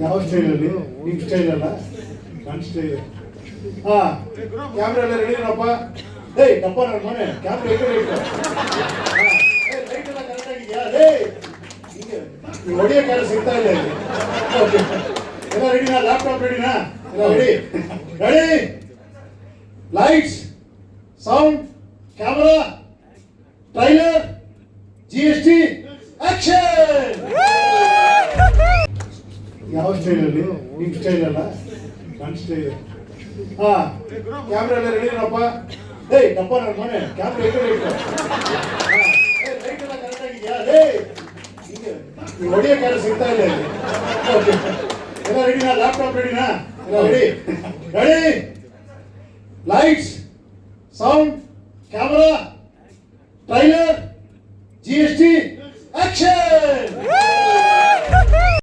ಯಾವ ಸ್ಟೈಲಲ್ಲಿ ನಿಮ್ಮ ಸ್ಟೈಲ್ ಅಲ್ಲ ನನ್ನ ಸ್ಟೈಲ್ ಹಾ ಕ್ಯಾಮ್ರಾ ಎಲ್ಲ ರೆಡಿ ಏನಪ್ಪ ಏಯ್ ಡಪ್ಪ ನನ್ನ ಮನೆ ಕ್ಯಾಮ್ರಾ ಈ ಕಡೆ ಇಟ್ಟು ಲೈಟ್ ಎಲ್ಲ ಕರೆಕ್ಟ್ ಆಗಿದೆಯಾ ಲೇ ಹಿಂಗೆ ನೀವು ಹೊಡಿಯೋ ಕಾರ್ಯ ಸಿಗ್ತಾ ಇಲ್ಲ ಇಲ್ಲಿ ಓಕೆ ಎಲ್ಲ ರೆಡಿನಾ ಲ್ಯಾಪ್ಟಾಪ್ ರೆಡಿನಾ ಎಲ್ಲ ready ready lights sound camera trailer G S T action ಯಾವ ಸ್ಟೈಲಲ್ಲಿ ನಿಮ್ಮ ಸ್ಟೈಲ್ ಅಲ್ಲ? ನನ್ನ ಸ್ಟೈಲ್ ಹಾ ಕ್ಯಾಮ್ರಾ ಎಲ್ಲ ರೆಡಿ ಏನಪ್ಪ ಏಯ್ ಡಪ್ಪ ನನ್ನ ಮನೆ. ಕ್ಯಾಮ್ರಾ ಎಲ್ಲ ನೀವು ಹೊಡಿಯೋ ಕಾರ್ಯ ಸಿಗ್ತಾ ಇಲ್ಲ ಎಲ್ಲ ರೆಡಿನಾ ಲ್ಯಾಪ್ಟಾಪ್ ರೆಡಿನಾ ಎಲ್ಲ ready ready lights sound camera trailer G S T action